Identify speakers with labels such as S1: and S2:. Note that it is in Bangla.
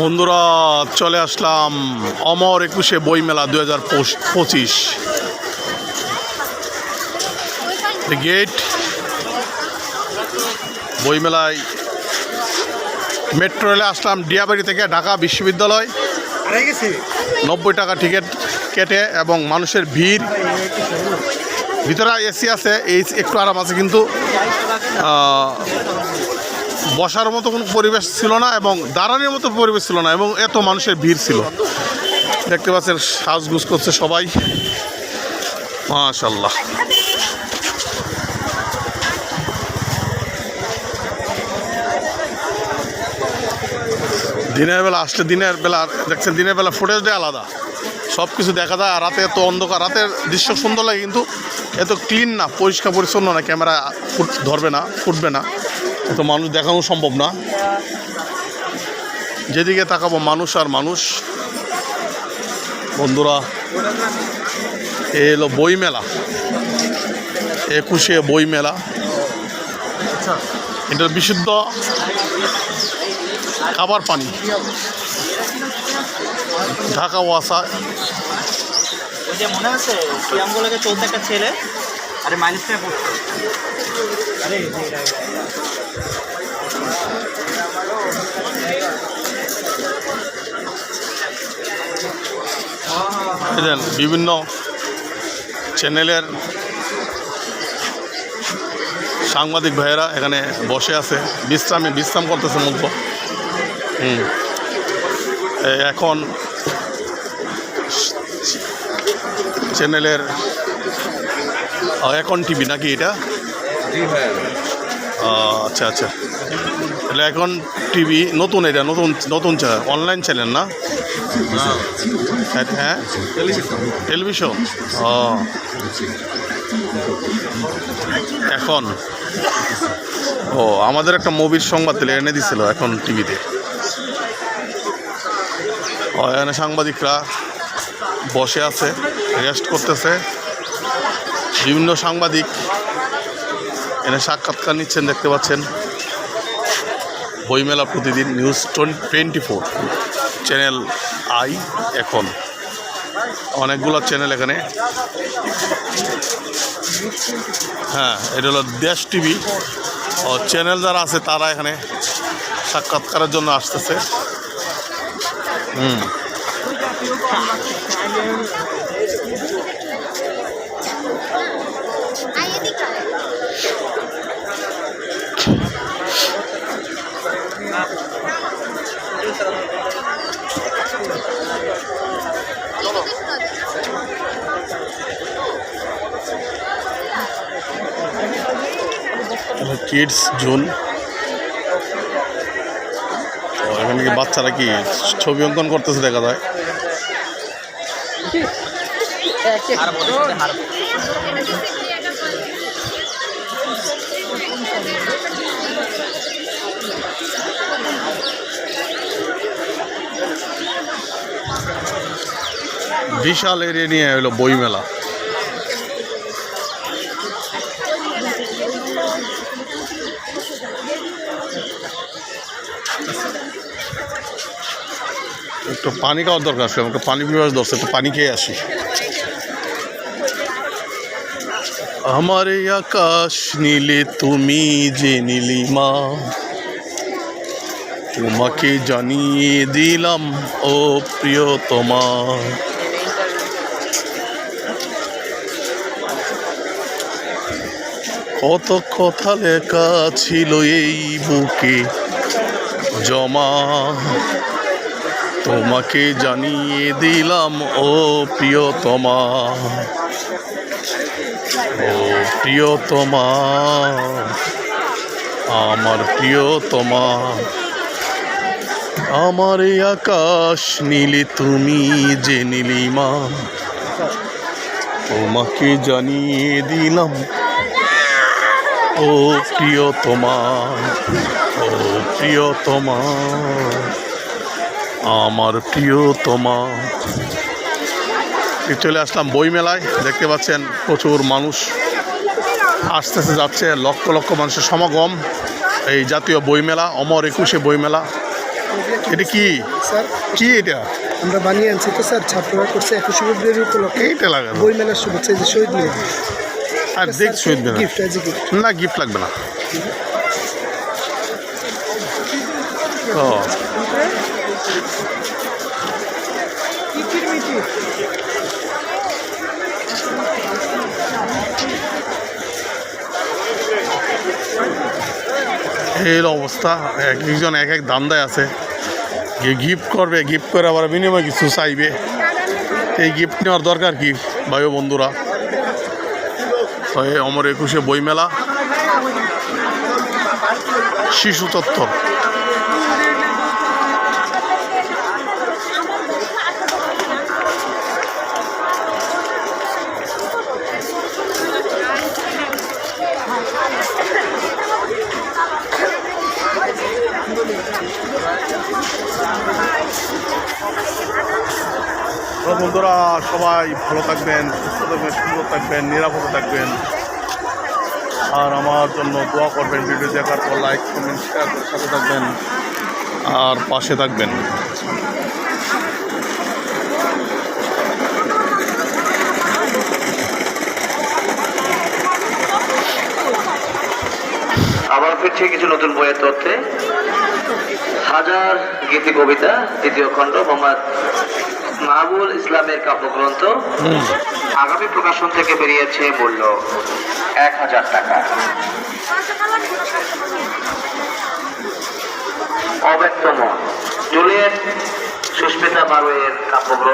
S1: বন্ধুরা, চলে আসলাম অমর একুশে বইমেলা দু হাজার পঁচিশ। গেট বইমেলায় মেট্রো রেলে আসলাম ডিয়াবাড়ি থেকে ঢাকা বিশ্ববিদ্যালয়। নব্বই টাকা টিকিট কেটে এবং মানুষের ভিড়। ভিতরে এসি আছে এই একটু আরাম আছে কিন্তু বসার মতো কোনো পরিবেশ ছিল না এবং দাঁড়ানোর মতো পরিবেশ ছিল না এবং এত মানুষের ভিড় ছিল। দেখতে পাচ্ছেন, সাজগুজ করছে সবাই। মাশাল্লাহ দিনের বেলা আসলে দিনের বেলা, দেখছেন, দিনের বেলা ফুটেজটাই আলাদা। সব কিছু দেখা যায় আর রাতে এত অন্ধকার, রাতের দৃশ্য সুন্দর লাগে কিন্তু এত ক্লিন না, পরিষ্কার, পরিচ্ছন্ন না ক্যামেরা ধরবে না, ফুটবে না। এত মানুষ দেখানো সম্ভব না। যেদিকে তাকাবো মানুষ আর মানুষ। বন্ধুরা, এ এলো বই মেলা একুশে বই মেলা এটা বিশুদ্ধ খাবার পানি। ঢাকা ওয়াসা
S2: ওই যে মনে আছে চলতে একটা ছেলে, আরে মাইনাস আরে এই যে এটা, এটা, এটা।
S1: এদের বিভিন্ন চ্যানেলের সাংবাদিক ভাইয়েরা এখানে বসে আছে। বিশ্রামে বিশ্রাম করতেছে মূলত হুম। এখন চ্যানেলের এখন টিভি নাকি এটা? আচ্ছা আচ্ছা। তাহলে এখন টিভি নতুন এটা নতুন নতুন অনলাইন চ্যানেল না? হ্যাঁ, হ্যাঁ? টেলিভিশন? ও। এখন? ও আমাদের একটা মুভির সংবাদ তেলে এনে দিছিল এখন টিভিতে। ও এখানে সাংবাদিকরা বসে আছে রেস্ট করতেছে। বিভিন্ন সাংবাদিক এনে সাক্ষাৎকার নিচ্ছেন দেখতে পাচ্ছেন। বইমেলা প্রতিদিন news twenty four channel I এখন। অনেকগুলো চ্যানেল এখানে। হ্যাঁ এটা হলো দেশ টিভি। ও, চ্যানেল যারা আছে তারা এখানে সাক্ষাৎকারের জন্য আসতেছে। হুম। কিডস জোন এখানে কি বাচ্চারা কি ছবি অঙ্কন করতেছে দেখা যায়? বিশাল এরিয়া নিয়ে হলো বইমেলা। একটু পানি খাওয়ার দরকার আছে, আমাকে পানি পিপাস দরকার একটু পানি খেয়ে আসি। আমার এই আকাশ নীলে, তুমি যে নীলিমা, তোমাকে জানিয়ে দিলাম, ও প্রিয়তমা। কত কথা লেখা ছিল এই বুকে, জমা তোমাকে জানিয়ে দিলাম, ও প্রিয়তমা। ও প্রিয়তমা, আমার প্রিয়তমা। আমার এই আকাশ নীলে তুমি যে নীলিমা। তোমাকে জানিয়ে দিলাম, ও প্রিয়তমা ও প্রিয়তমা। আমার প্রিয়তমা এই চলে আসলাম বইমেলায়। দেখতে পাচ্ছেন প্রচুর মানুষ আস্তে আস্তে যাচ্ছে লক্ষ লক্ষ মানুষের সমাগম। এই জাতীয় বইমেলা অমর একুশে বইমেলা। এটা কি?
S3: স্যার।
S1: কি এটা?
S3: আমরা বানিয়ে আনছি তো স্যার। ছাত্ররা করছে একুশে ফেব্রুয়ারি উপলক্ষে
S1: এইটা লাগানো
S3: বই মেলার শুভেচ্ছা যে শহীদ মিলে
S1: আর দেখ শহীদ
S3: গিফট
S1: না গিফট লাগবে না। ও। এই অবস্থা, এক একজন এক এক দান্দায় আছে। যে গিফট করবে গিফট করে আবার বিনিময় কিছু চাইবে। এই গিফট নেওয়ার দরকার কি ভাই বন্ধুরা? অমর একুশে বইমেলা। শিশু চত্বর। তো বন্ধুরা। সবাই ভালো থাকবেন, সুস্থ থাকবেন, সুন্দর থাকবেন, নিরাপদে থাকবেন। আর আমার জন্য দোয়া করবেন, ভিডিও দেখার পর লাইক কমেন্ট শেয়ার করে সাথে থাকবেন। আর পাশে থাকবেন।
S4: আবার ফিরছে কিছু নতুন বইয়ের তথ্যে। হাজার গীতি কবিতা, দ্বিতীয় খণ্ড, মোহাম্মদ মাহবুল ইসলামের কাব্যগ্রন্থ আগামী প্রকাশন থেকে বেরিয়েছে মূল্য এক হাজার টাকা। অব্যক্ত মন। জুলিয়েট সুস্মিতা বারোয়ের কাব্যগ্রন্থ